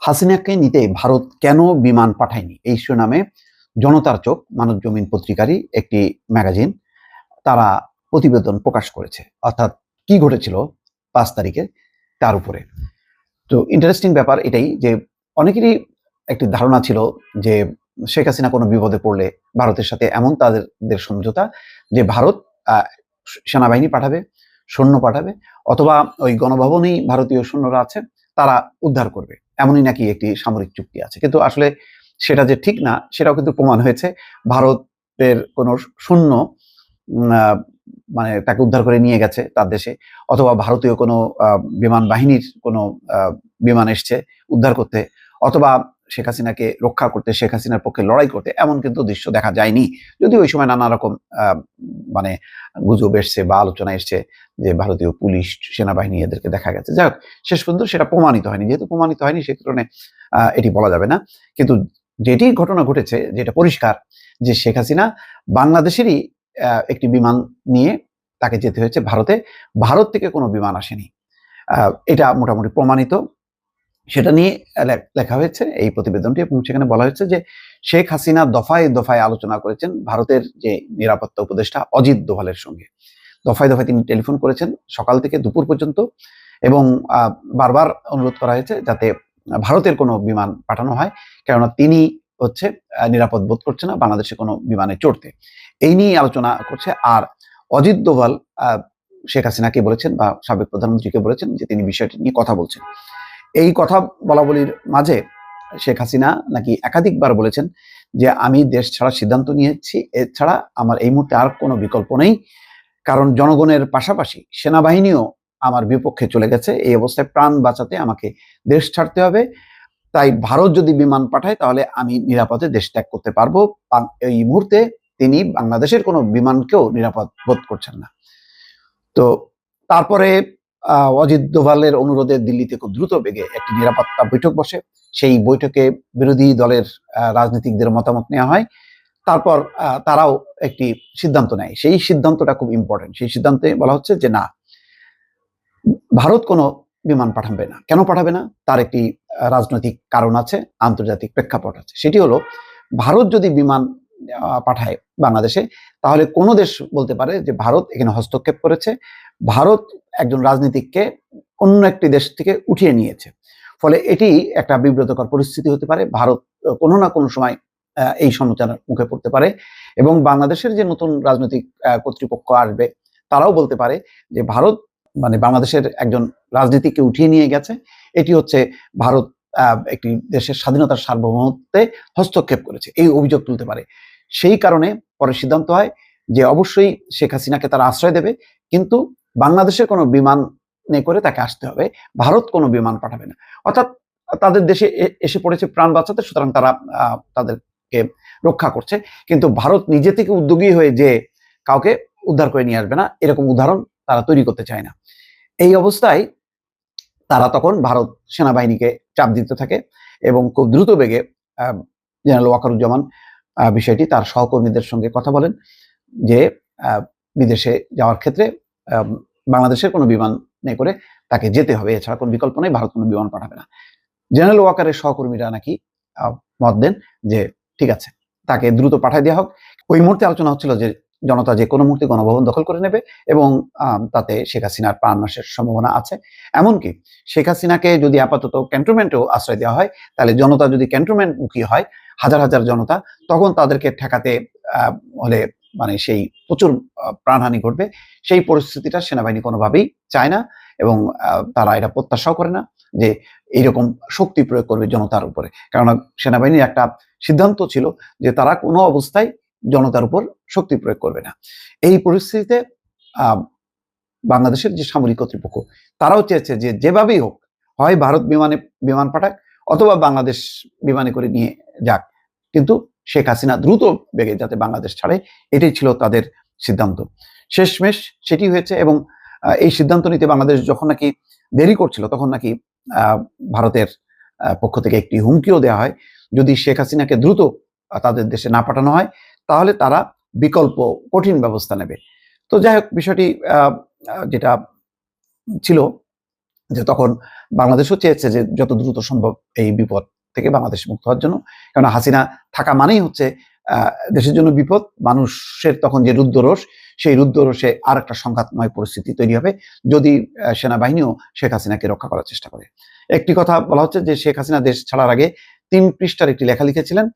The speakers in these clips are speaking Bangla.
হাসিনাকে নিতে ভারত কেন বিমান পাঠায়নি? এই শিরোনামে জনতার চোখ, মানব জমিন পত্রিকারই একটি ম্যাগাজিন, তারা প্রতিবেদন প্রকাশ করেছে। অর্থাৎ কি ঘটেছিল পাঁচ তারিখে? তার উপরে। তো ইন্টারেস্টিং ব্যাপার এটাই যে অনেকেরই একটি ধারণা ছিল যে শেখ হাসিনা কোনো বিপদে পড়লে ভারতের সাথে এমন তাদের সমঝোতা যে ভারত সেনাবাহিনী পাঠাবে, সৈন্য পাঠাবে, অথবা ওই গণভবনেই ভারতীয় সৈন্যরা আছে, তারা উদ্ধার করবে। এমনই নাকি একটি সামরিক চুক্তি আছে। কিন্তু আসলে সেটা যে ঠিক না, সেটাও কিন্তু প্রমাণ হয়েছে। ভারতের কোনো শূন্য মানে তাকে উদ্ধার করে নিয়ে গেছে তার দেশে, অথবা ভারতীয় কোনো বিমান বাহিনীর কোনো বিমান এসছে উদ্ধার করতে, অথবা শেখ হাসিনাকে রক্ষা করতে, শেখ হাসিনার পক্ষে লড়াই করতে এমন কিন্তু দৃশ্য দেখা যায়নি। যদি ওই সময় নানা রকম মানে গুজব এসছে বা আলোচনা এসছে যে ভারতীয় পুলিশ, সেনাবাহিনী এদেরকে দেখা গেছে। যাই হোক, শেষ পর্যন্ত সেটা প্রমাণিত হয়নি। যেহেতু প্রমাণিত হয়নি, সে কারণে এটি বলা যাবে না। কিন্তু যেটি ঘটনা ঘটেছে, যেটা পরিষ্কার, যে শেখ হাসিনা বাংলাদেশেরই একটি বিমান নিয়ে তাকে যেতে হয়েছে ভারতে। ভারত থেকে কোনো বিমান আসেনি। এটা মোটামুটি প্রমাণিত। সেটা নিয়ে লেখা হয়েছে, এই প্রতিবেদনটি এবং সেখানে বলা হয়েছে যে শেখ হাসিনা দফায় দফায় আলোচনা করেছেন ভারতের যে নিরাপত্তা উপদেষ্টা অজিত দোভালের সঙ্গে। দফায় দফায় তিনি টেলিফোন করেছেন সকাল থেকে দুপুর পর্যন্ত এবং বারবার অনুরোধ করা হয়েছে যাতে ভারতের কোনো বিমান পাঠানো হয়, কেননা তিনি হচ্ছে নিরাপদ বোধ করছে না বাংলাদেশে কোনো বিমানে চড়তে। এই নিয়ে আলোচনা করছে আর অজিত দোভাল শেখ হাসিনাকে বলেছেন বা সাবেক প্রধানমন্ত্রীকে বলেছেন যে তিনি বিষয়টি নিয়ে কথা বলছেন। এই কথা বলা বলির মাঝে শেখ হাসিনা নাকি একাধিকবার বলেছেন যে আমি দেশ ছাড়া সিদ্ধান্ত নিয়েছি, এছাড়া আমার এই মুহূর্তে আর কোনো বিকল্প নেই। কারণ জনগণের পাশাপাশি সেনাবাহিনীও আমার বিপক্ষে চলে গেছে। এই অবস্থায় প্রাণ বাঁচাতে আমাকে দেশ ছাড়তে হবে। তাই ভারত যদি বিমান পাঠায়, তাহলে আমি নিরাপদে দেশ ত্যাগ করতে পারব। এই মুহূর্তে তিনি বাংলাদেশের কোনো বিমানকেও নিরাপদ বোধ করছেন না। তো তারপরে অজিত দোভালের অনুরোধে দিল্লিতে খুব দ্রুত বেগে একটি নিরাপত্তা বৈঠক বসে। সেই বৈঠকে বিরোধী দলের রাজনীতিকদের মতামত নেওয়া হয়। তারপর তারাও একটি সিদ্ধান্ত নেয়। সেই সিদ্ধান্তটা খুব ইম্পর্টেন্ট সেই সিদ্ধান্তে বলা হচ্ছে যে, না, ভারত কোনো বিমান পাঠাবে না। কেন পাঠাবে না? তার একটি রাজনৈতিক কারণ আছে, আন্তর্জাতিক প্রেক্ষাপট আছে। সেটি হলো, ভারত যদি বিমান পাঠায় বাংলাদেশে, তাহলে কোনো দেশ বলতে পারে যে ভারত এখানে হস্তক্ষেপ করেছে? ভারত একজন রাজনীতিককে অন্য একটি দেশ থেকে উঠিয়ে নিয়েছে। ফলে এটি একটা বিব্রতকর পরিস্থিতি হতে পারে। ভারত কোনো না কোনো সময় এই সমালোচনার মুখে পড়তে পারে এবং বাংলাদেশের যে নতুন রাজনৈতিক কর্তৃপক্ষ আসবে, তারাও বলতে পারে যে ভারত মানে বাংলাদেশের একজন রাজনীতিককে উঠিয়ে নিয়ে গেছে। এটি হচ্ছে ভারত একটি দেশের স্বাধীনতার সার্বভৌমত্বে হস্তক্ষেপ করেছে। এই অভিযোগ তুলতে পারে। সেই কারণে পরে সিদ্ধান্ত হয় যে অবশ্যই শেখ হাসিনাকে তারা আশ্রয় দেবে, কিন্তু বাংলাদেশের কোনো বিমান করে তাকে আসতে হবে, ভারত কোনো বিমান পাঠাবে না। অর্থাৎ তাদের দেশে এসে পড়েছে প্রাণ বাঁচাতে, সুতরাং তারা তাদেরকে রক্ষা করছে। কিন্তু ভারত নিজে থেকে উদ্যোগী হয়ে যে কাউকে উদ্ধার করে নিয়ে আসবে না, এরকম উদাহরণ তারা তৈরি করতে চায় না। এই অবস্থায় তারা তখন ভারত সেনাবাহিনীকে চাপ দিতে থাকে এবং খুব দ্রুত বেগে জেনারেল ওয়াকারুজ্জামান বিষয়টি তার সহকর্মীদের সঙ্গে কথা বলেন যে বিদেশে যাওয়ার ক্ষেত্রে বাংলাদেশের কোনো বিমান নেই করে তাকে যেতে হবে। এছাড়া কোনো বিকল্প নেই, ভারত কোনো বিমান পাঠাবে না। জেনারেল ওয়াকারের সহকর্মীরা নাকি মত দেন যে, ঠিক আছে, তাকে দ্রুত পাঠিয়ে দেওয়া হোক। ওই মুহূর্তে আলোচনা হচ্ছিল যে জনতা যে কোনো মুহূর্তে গণভবন দখল করে নেবে এবং তাতে শেখ হাসিনার প্রাণ নাশের সম্ভাবনা আছে। এমনকি শেখ হাসিনাকে যদি আপাতত ক্যান্টনমেন্টেও আশ্রয় দেওয়া হয়, তাহলে জনতা যদি ক্যান্টনমেন্ট মুখী হয়, হাজার হাজার জনতা, তখন তাদেরকে ঠেকাতে হলে মানে সেই প্রচুর প্রাণহানি ঘটবে। সেই পরিস্থিতিটা সেনাবাহিনী কোনোভাবেই চায় না এবং তারা এটা প্রত্যাশাও করে না যে এইরকম শক্তি প্রয়োগ করবে জনতার উপরে। কেননা সেনাবাহিনীর একটা সিদ্ধান্ত ছিল যে তারা কোনো অবস্থায় জনতার উপর শক্তি প্রয়োগ করবে না। এই পরিস্থিতিতে বাংলাদেশের যে সামরিক কর্তৃপক্ষ, তারাও চেয়েছে যে যেভাবেই হোক, হয় ভারত বিমানে, বিমান পাঠাক অথবা বাংলাদেশ বিমানে করে নিয়ে যাক। কিন্তু শেখ হাসিনা দ্রুত বেগে যাতে বাংলাদেশ ছাড়ে, এটাই ছিল তাদের সিদ্ধান্ত। শেষমেশ সেটি হয়েছে এবং এই সিদ্ধান্ত নিতে বাংলাদেশ যখন নাকি দেরি করছিল, তখন নাকি ভারতের পক্ষ থেকে একটি হুমকিও দেওয়া হয়। যদি শেখ হাসিনাকে দ্রুত তাদের দেশে না পাঠানো হয় তাহলে তারা বিকল্প, কঠিন ব্যবস্থা নেবে। তো যাই হোক, বিষয়টি যেটা ছিল যে তখন বাংলাদেশও চেয়েছে যে যত দ্রুত সম্ভব এই বিপদ থেকে বাংলাদেশ মুক্ত হওয়ার জন্য। কারণ হাসিনা থাকা মানেই হচ্ছে দেশের জন্য বিপদ, মানুষের তখন যে রুদ্ররোষ সেই রুদ্ররোষে আর একটা সংঘাতময় পরিস্থিতি তৈরি হবে যদি সেনাবাহিনীও শেখ হাসিনাকে রক্ষা করার চেষ্টা করে। একটি কথা বলা হচ্ছে যে শেখ হাসিনা দেশ ছাড়ার আগে তিন পৃষ্ঠার একটি লেখা লিখেছিলেন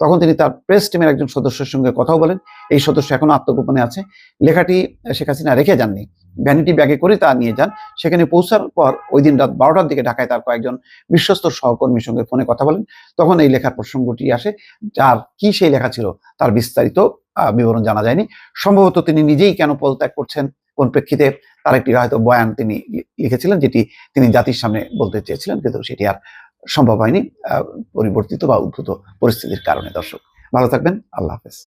তখন তিনি তার প্রেস টিমের একজন সদস্যের সঙ্গে কথাও বলেন। এই সদস্য এখনও আত্মগোপনে আছে। লেখাটি শেখ হাসিনা রেখে যাননি। ভ্যানিটি ব্যাগে করে তা নিয়ে যান। সেখানে পৌঁছার পর ওই দিন রাত বারোটার দিকে ঢাকায় তার কয়েকজন বিশ্বস্ত সহকর্মীর সঙ্গে ফোনে কথা বলেন। তখন এই লেখার প্রসঙ্গটি আসে। যার কি সেই লেখা ছিল তার বিস্তারিত বিবরণ জানা যায়নি। সম্ভবত তিনি নিজেই কেন পদত্যাগ করছেন কোন প্রেক্ষিতে তার একটি হয়তো বয়ান তিনি লিখেছিলেন, যেটি তিনি জাতির সামনে বলতে চেয়েছিলেন, কিন্তু সেটি আর সম্ভব হয়নি পরিবর্তিত বা উদ্ভূত পরিস্থিতির কারণে দর্শক। ভালো থাকবেন আল্লাহ হাফেজ।